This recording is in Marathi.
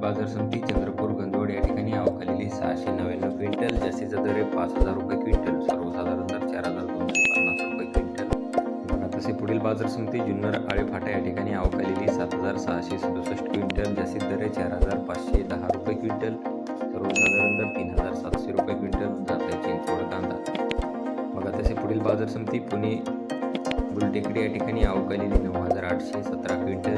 बाजार समिती चंद्रपूर गंजवड या ठिकाणी अवकालेली सहाशे नव्याण्णव क्विंटल जास्तीचा दर आहे पाच हजार रुपये क्विंटल सर्वसाधारण दर चार हजार दोनशे पन्नास रुपये क्विंटल. तसे पुढील बाजार समिती जुन्नर आळेफाटा या ठिकाणी अवकालेली सात हजार सहाशे सदुसष्ट क्विंटल जास्तीत दर आहे चार हजार पाचशे दहा रुपये क्विंटल. सर्वसाधारण दर तीन हजार सातशे रुपये क्विंटल जात आहे चिंचवड कांदा. बघा तसे पुढील बाजार समिती पुणे बुलटेकडी या ठिकाणी अवकालेली नऊ हजार आठशे सतरा क्विंटल